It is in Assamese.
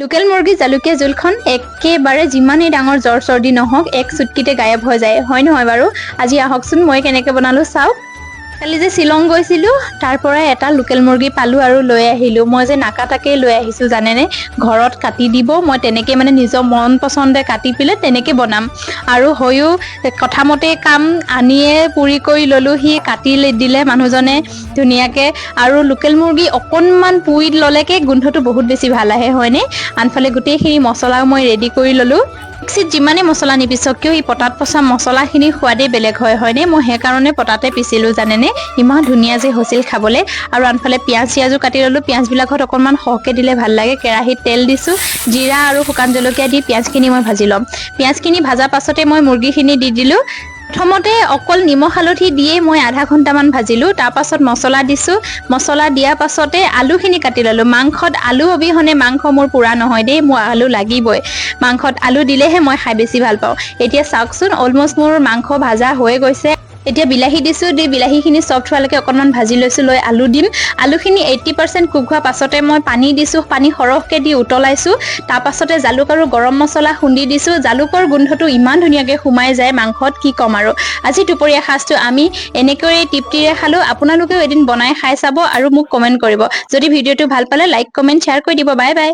লোকেল মুৰ্গী জালুকীয়া জোলখন একেবাৰে যিমানেই ডাঙৰ জ্বৰ চৰ্দি নহওক এক চুটকিতে গায়ব হৈ যায়। হয় নহয় বাৰু? আজি আহকচোন মই কেনেকৈ বনালোঁ চাওক। কালি যে শ্বিলং গৈছিলোঁ তাৰ পৰাই এটা লোকেল মুৰ্গী পালোঁ আৰু লৈ আহিলোঁ। মই যে নাকাটাকেই লৈ আহিছোঁ জানেনে? ঘৰত কাটি দিব মই তেনেকৈ মানে নিজৰ মন পচন্দে কাটি পেলাই তেনেকৈ বনাম। আৰু হয়ো কথামতে কাম আনিয়ে পুৰি কৰি ল'লোঁ সি কাটি দিলে মানুহজনে ধুনীয়াকৈ। আৰু লোকেল মুৰ্গী অকণমান পুৰি ল'লেকে গোন্ধটো বহুত বেছি ভাল আহে হয়নে? আনফালে গোটেইখিনি মছলাও মই ৰেডি কৰি ল'লোঁ। মিক্সিত যিমানেই মছলা নিপিছক কিয় এই পতাত পচা মছলাখিনিৰ সোৱাদেই বেলেগ হয়, হয়নে? মই সেইকাৰণে পতাতে পিচিলোঁ, জানেনে? ইমান ধুনীয়া যে হৈছিল খাবলৈ। আৰু আনফালে পিঁয়াজ চিয়াজো কাটি ল'লোঁ। পিঁয়াজবিলাকত অকণমান সৰহকৈ দিলে ভালো লাগে। কেৰাহীত তেল দিছোঁ। জিৰা আৰু শুকান জলকীয়া দি পিঁয়াজখিনি মই ভাজি ল'ম। পিঁয়াজখিনি ভজা পাছতে মই মুৰ্গীখিনি দি দিলোঁ। প্ৰথমতে অকল নিমখ হালধি দিয়েই মই আধা ঘণ্টামান ভাজিলোঁ, তাৰপাছত মছলা দিছোঁ। মছলা দিয়াৰ পাছতে আলুখিনি কাটি ল'লোঁ। মাংসত আলু অবিহনে মাংস মোৰ পূৰা নহয় দেই, মোৰ আলু লাগিবই। মাংসত আলু দিলেহে মই খাই বেছি ভালো পাওঁ। এতিয়া চাওকচোন অলমষ্ট মোৰ মাংস ভাজা হৈ গৈছে। এতিয়া বিলাহী দিছোঁ দি বিলাহীখিনি চফ্ট হোৱালৈকে অকণমান ভাজি লৈছোঁ লৈ আলু দিম। আলুখিনি এইট্টি পাৰ্চেণ্ট কুক হোৱাৰ পাছতে মই পানী দিছোঁ পানী সৰহকৈ দি উতলাইছোঁ। তাৰপাছতে জালুক আৰু গৰম মছলা খুন্দি দিছোঁ। জালুকৰ গোন্ধটো ইমান ধুনীয়াকৈ সোমাই যায় মাংসত কি ক'ম আৰু। আজি দুপৰীয়া সাজটো আমি এনেকৈয়ে তৃপ্তিৰে খালোঁ। আপোনালোকেও এদিন বনাই খাই চাব আৰু মোক কমেণ্ট কৰিব। যদি ভিডিঅ'টো ভাল পালে লাইক কমেণ্ট শ্বেয়াৰ কৰি দিব। Bye bye